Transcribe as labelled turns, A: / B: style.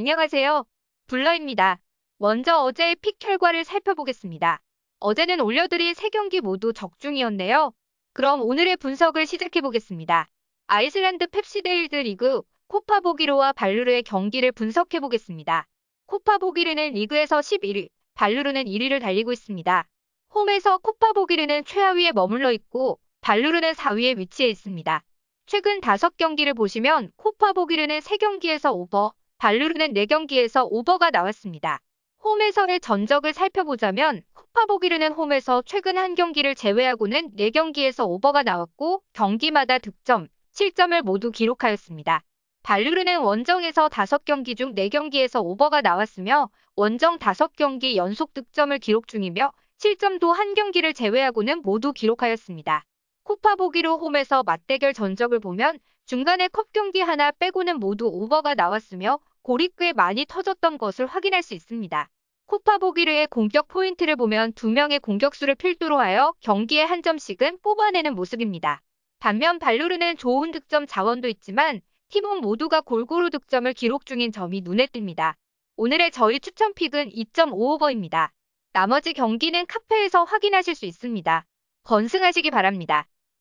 A: 안녕하세요. 블러입니다. 먼저 어제의 픽 결과를 살펴보겠습니다. 어제는 올려드린 세 경기 모두 적중이었네요. 그럼 오늘의 분석을 시작해보겠습니다. 아이슬란드 펩시데일드 리그 코파보기르와 발루르의 경기를 분석해보겠습니다. 코파보기르는 리그에서 11위, 발루르는 1위를 달리고 있습니다. 홈에서 코파보기르는 최하위에 머물러 있고 발루르는 4위에 위치해 있습니다. 최근 5경기를 보시면 코파보기르는 3경기에서 오버, 발루르는 4경기에서 오버가 나왔습니다. 홈에서의 전적을 살펴보자면 코파보기르는 홈에서 최근 한 경기를 제외하고는 4경기에서 오버가 나왔고 경기마다 득점, 실점을 모두 기록하였습니다. 발루르는 원정에서 5경기 중 4경기에서 오버가 나왔으며 원정 5경기 연속 득점을 기록 중이며 실점도 한 경기를 제외하고는 모두 기록하였습니다. 코파보기르 홈에서 맞대결 전적을 보면 중간에 컵 경기 하나 빼고는 모두 오버가 나왔으며 골이 꽤 많이 터졌던 것을 확인할 수 있습니다. 코파 보기르의 공격 포인트를 보면 두 명의 공격수를 필두로 하여 경기에 한 점씩은 뽑아내는 모습입니다. 반면 발루르는 좋은 득점 자원도 있지만 팀원 모두가 골고루 득점을 기록 중인 점이 눈에 띕니다. 오늘의 저희 추천 픽은 2.5오버입니다. 나머지 경기는 카페에서 확인하실 수 있습니다. 건승하시기 바랍니다.